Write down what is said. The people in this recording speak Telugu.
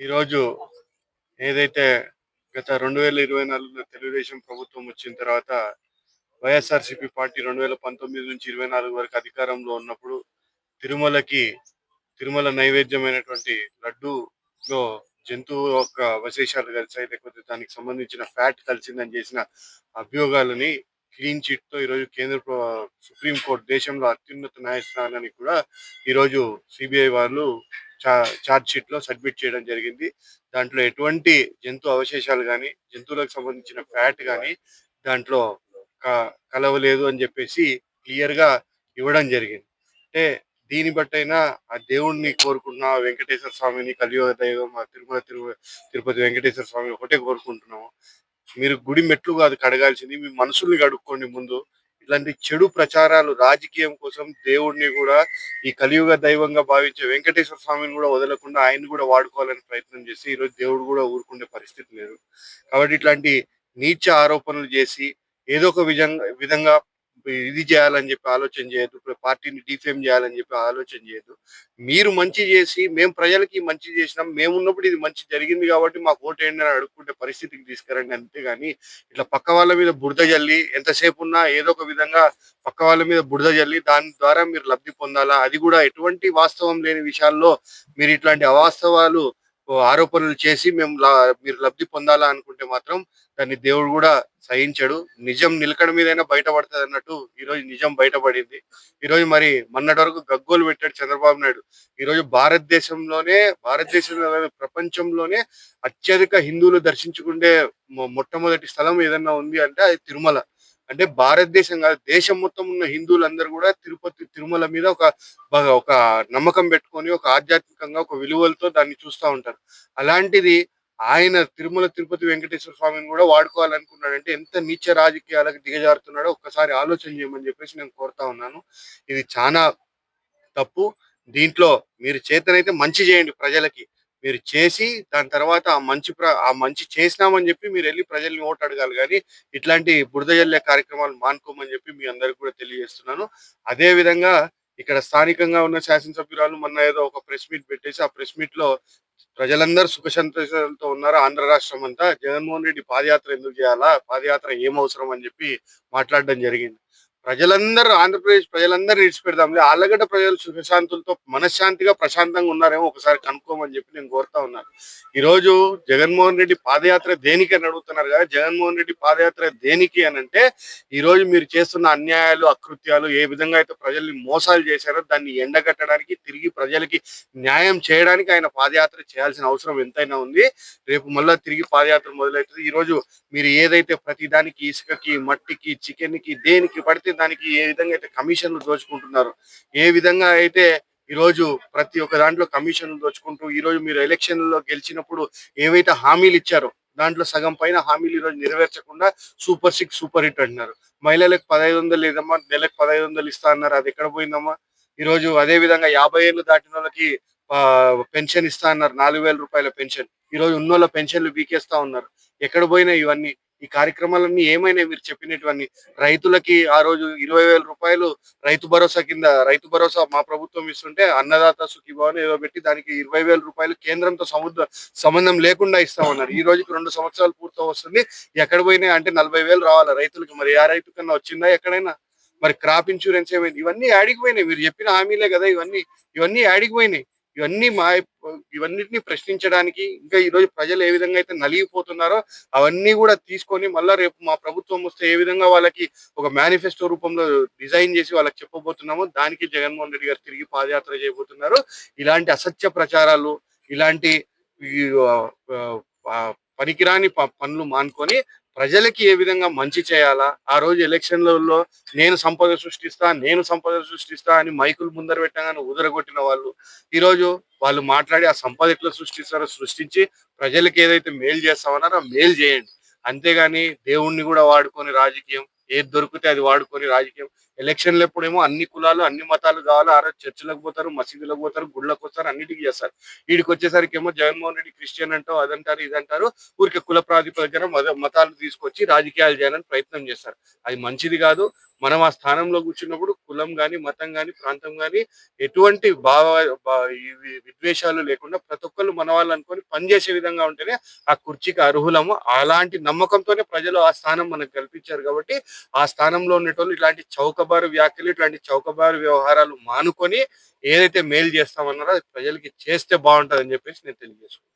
ఈరోజు ఏదైతే గత రెండు వేల ఇరవై నాలుగులో తెలుగుదేశం ప్రభుత్వం వచ్చిన తర్వాత వైఎస్ఆర్సీపీ పార్టీ రెండు వేల పంతొమ్మిది నుంచి ఇరవై నాలుగు వరకు అధికారంలో ఉన్నప్పుడు తిరుమలకి తిరుమల నైవేద్యమైనటువంటి లడ్డూలో జంతువు యొక్క అవశేషాలు కలిసాయి లేకపోతే దానికి సంబంధించిన ఫ్యాట్ కలిసిందని చేసిన అభియోగాలని క్లీన్ చిట్తో ఈరోజు కేంద్ర సుప్రీంకోర్టు సుప్రీం కోర్టు దేశంలో అత్యున్నత న్యాయస్థానానికి కూడా ఈరోజు సిబిఐ వాళ్ళు చార్జ్ షీట్లో సబ్మిట్ చేయడం జరిగింది. దాంట్లో ఎటువంటి జంతు అవశేషాలు కానీ జంతువులకు సంబంధించిన ఫ్యాట్ కానీ దాంట్లో క- కలవలేదు అని చెప్పేసి క్లియర్గా ఇవ్వడం జరిగింది. అంటే దీన్ని బట్టైనా ఆ దేవుణ్ణి కోరుకున్న వెంకటేశ్వర స్వామిని కలియుగ దైవం ఆ తిరుమల తిరుపతి వెంకటేశ్వర స్వామి ఒకటే కోరుకుంటున్నాము. మీరు గుడి మెట్లు కాదు కడగాల్సింది మీ మనసుల్ని కడుక్కోండి ముందు. ఇలాంటి చెడు ప్రచారాలు రాజకీయం కోసం దేవుడిని కూడా ఈ కలియుగ దైవంగా భావించే వెంకటేశ్వర స్వామిని కూడా వదలకుండా ఆయన కూడా వాడుకోవాలని ప్రయత్నం చేసి ఈరోజు దేవుడు కూడా ఊరుకుండే పరిస్థితి లేదు. కాబట్టి ఇట్లాంటి నీచ ఆరోపణలు చేసి ఏదో ఒక విధంగా విధంగా ఇది చేయాలని చెప్పి ఆలోచన చేయొద్దు ఇప్పుడు పార్టీని డిఫేమ్ చేయాలని చెప్పి ఆలోచన చేయొద్దు. మీరు మంచి చేసి మేము ప్రజలకి మంచి చేసినాం మేము ఉన్నప్పుడు ఇది మంచి జరిగింది కాబట్టి మాకు ఓటు వేయండి అని అడుక్కుంటే పరిస్థితికి తీసుకురండి అంతేగాని ఇట్లా పక్క వాళ్ళ మీద బురద జల్లి ఎంతసేపు ఉన్నా ఏదో ఒక విధంగా పక్క వాళ్ళ మీద బురద జల్లి దాని ద్వారా మీరు లబ్ధి పొందాలా? అది కూడా ఎటువంటి వాస్తవం లేని విషయాల్లో మీరు ఇట్లాంటి అవాస్తవాలు ఆరోపణలు చేసి మేము మీరు లబ్ధి పొందాలా అనుకుంటే మాత్రం దాన్ని దేవుడు కూడా సహించడు. నిజం నిలకడ మీదైనా బయటపడుతుంది అన్నట్టు ఈ రోజు నిజం బయటపడింది. ఈరోజు మరి మొన్నటి వరకు గగ్గోలు పెట్టాడు చంద్రబాబు నాయుడు. ఈరోజు భారతదేశంలోనే భారతదేశంలో ప్రపంచంలోనే అత్యధిక హిందువులు దర్శించుకుంటే మొట్టమొదటి స్థలం ఏదన్నా ఉంది అంటే అది తిరుమల. అంటే భారతదేశం కాదు దేశం మొత్తం ఉన్న హిందువులందరూ కూడా తిరుపతి తిరుమల మీద ఒక ఒక నమ్మకం పెట్టుకొని ఒక ఆధ్యాత్మికంగా ఒక విలువలతో దాన్ని చూస్తూ ఉంటారు. అలాంటిది ఆయన తిరుమల తిరుపతి వెంకటేశ్వర స్వామిని కూడా వాడుకోవాలనుకున్నాడంటే ఎంత నీచ రాజకీయాలకు దిగజారుతున్నాడో ఒక్కసారి ఆలోచన చేయమని చెప్పేసి నేను కోరుతా ఉన్నాను. ఇది చాలా తప్పు. దీంట్లో మీరు చేతనైతే మంచి చేయండి ప్రజలకి. మీరు చేసి దాని తర్వాత ఆ మంచి ప్ర- ఆ మంచి చేసినామని చెప్పి మీరు వెళ్ళి ప్రజల్ని ఓటు అడగాలి. కానీ ఇట్లాంటి బురద జల్లే కార్యక్రమాలు మానుకోమని చెప్పి మీ అందరికి కూడా తెలియజేస్తున్నాను. అదే విధంగా ఇక్కడ స్థానికంగా ఉన్న శాసనసభ్యురాలు మొన్న ఏదో ఒక ప్రెస్ మీట్ పెట్టేసి ఆ ప్రెస్ మీట్లో ప్రజలందరూ సుఖ సంతోషాలతో ఉన్నారు? ఆంధ్ర రాష్ట్రం అంతా జగన్మోహన్ రెడ్డి పాదయాత్ర ఎందుకు చేయాలా? పాదయాత్ర ఏం అవసరం అని చెప్పి మాట్లాడడం జరిగింది. ప్రజలందరూ ఆంధ్రప్రదేశ్ ప్రజలందరూ విడిచిపెడదాంలే ఆళ్ళగడ్డ ప్రజలు సుఖశాంతులతో మనశ్శాంతిగా ప్రశాంతంగా ఉన్నారేమో ఒకసారి కనుక్కోమని చెప్పి నేను కోరుతా ఉన్నాను ఈ రోజు జగన్మోహన్ రెడ్డి పాదయాత్ర దేనికి అని అడుగుతున్నారు కదా? జగన్మోహన్ రెడ్డి పాదయాత్ర దేనికి అని అంటే ఈ రోజు మీరు చేస్తున్న అన్యాయాలు అకృత్యాలు ఏ విధంగా అయితే ప్రజల్ని మోసాలు చేశారో దాన్ని ఎండగట్టడానికి తిరిగి ప్రజలకి న్యాయం చేయడానికి ఆయన పాదయాత్ర చేయాల్సిన అవసరం ఎంతైనా ఉంది. రేపు మళ్ళీ తిరిగి పాదయాత్ర మొదలవుతుంది. ఈ రోజు మీరు ఏదైతే ప్రతి దానికి ఇసుకకి మట్టికి చికెన్కి దేనికి పడితే దానికి ఏ విధంగా అయితే కమిషన్లు దోచుకుంటున్నారు ఏ విధంగా అయితే ఈ రోజు ప్రతి ఒక్క దాంట్లో కమిషన్లు దోచుకుంటూ ఈ రోజు మీరు ఎలక్షన్లలో గెలిచినప్పుడు ఏవైతే హామీలు ఇచ్చారో దాంట్లో సగం పైన హామీలు ఈ రోజు నెరవేర్చకుండా సూపర్ సిక్స్ సూపర్ హిట్ అంటున్నారు. మహిళలకు పదహైదు వందలు లేదమ్మా నెలకు పదహైదు వందలు ఇస్తా అన్నారు అది ఎక్కడ పోయిందమ్మా? ఈ రోజు అదే విధంగా యాభై ఏళ్ళు దాటిన వాళ్ళకి పెన్షన్ ఇస్తా అన్నారు నాలుగు వేల రూపాయల పెన్షన్. ఈ రోజు ఉన్నోళ్ళ పెన్షన్లు వీకేస్తా ఉన్నారు. ఎక్కడ పోయినా ఇవన్నీ? ఈ కార్యక్రమాలన్నీ ఏమైనాయి మీరు చెప్పినటువంటి రైతులకి ఆ రోజు ఇరవై వేల రూపాయలు రైతు భరోసా కింద రైతు భరోసా మా ప్రభుత్వం ఇస్తుంటే అన్నదాత సుఖీభావన ఏదో పెట్టి దానికి ఇరవై వేల రూపాయలు కేంద్రంతో సముద్ర సంబంధం లేకుండా ఇస్తామన్నారు. ఈ రోజుకి రెండు సంవత్సరాలు పూర్తి వస్తుంది. ఎక్కడ పోయినాయి అంటే నలభై వేలు రావాలి రైతులకు? మరి ఆ రైతు కన్నా వచ్చిందా ఎక్కడైనా? మరి క్రాప్ ఇన్సూరెన్స్ ఏమైంది? ఇవన్నీ యాడికి పోయినాయి. మీరు చెప్పిన హామీలే కదా ఇవన్నీ. ఇవన్నీ యాడికి పోయినాయి. ఇవన్నీ మా ఇవన్నిటిని ప్రశ్నించడానికి ఇంకా ఈరోజు ప్రజలు ఏ విధంగా అయితే నలిగిపోతున్నారో అవన్నీ కూడా తీసుకొని మళ్ళీ రేపు మా ప్రభుత్వం వస్తే ఏ విధంగా వాళ్ళకి ఒక మేనిఫెస్టో రూపంలో డిజైన్ చేసి వాళ్ళకి చెప్పబోతున్నామో దానికి జగన్మోహన్ రెడ్డి గారు తిరిగి పాదయాత్ర చేయబోతున్నారు. ఇలాంటి అసత్య ప్రచారాలు ఇలాంటి పనికిరాని ప- పనులు మానుకొని ప్రజలకి ఏ విధంగా మంచి చేయాలా? ఆ రోజు ఎలక్షన్లలో నేను సంపద సృష్టిస్తా నేను సంపద సృష్టిస్తా అని మైకులు ముందర పెట్టగానే ఉదరగొట్టిన వాళ్ళు. ఈ రోజు వాళ్ళు మాట్లాడి ఆ సంపద ఎట్లా సృష్టిస్తారో సృష్టించి ప్రజలకి ఏదైతే మేలు చేస్తామన్నారో ఆ మేలు చేయండి. అంతేగాని దేవుణ్ణి కూడా వాడుకొని రాజకీయం ఏది దొరికితే అది వాడుకొని రాజకీయం. ఎలక్షన్లు ఎప్పుడేమో అన్ని కులాలు అన్ని మతాలు కావాలి ఆ రోజు చర్చిలకు పోతారు మసీదులకు పోతారు గుళ్ళకు వస్తారు అన్నిటికీ చేస్తారు. వీడికి వచ్చేసరికి ఏమో జగన్మోహన్ రెడ్డి క్రిస్టియన్ అంటారు అదంటారు ఇదంటారు ఊరికి కుల ప్రాతిపదికన మత మతాలు తీసుకొచ్చి రాజకీయాలు చేయాలని ప్రయత్నం చేస్తారు. అది మంచిది కాదు మనం ఆ స్థానంలో కూర్చున్నప్పుడు కులం కానీ మతం గాని ప్రాంతం గాని ఎటువంటి భావ విద్వేషాలు లేకుండా ప్రతి ఒక్కళ్ళు మన వాళ్ళు అనుకొని పనిచేసే విధంగా ఉంటేనే ఆ కుర్చీకి అర్హులము. అలాంటి నమ్మకంతోనే ప్రజలు ఆ స్థానం మనకు కల్పించారు కాబట్టి ఆ స్థానంలో ఉండేటోళ్ళు ఇలాంటి చౌకబారు వ్యాఖ్యలు ఇట్లాంటి చౌకబారు వ్యవహారాలు మానుకొని ఏదైతే మేలు చేస్తామన్నారో అది ప్రజలకి చేస్తే బాగుంటుందని చెప్పేసి నేను తెలియజేసుకున్నాను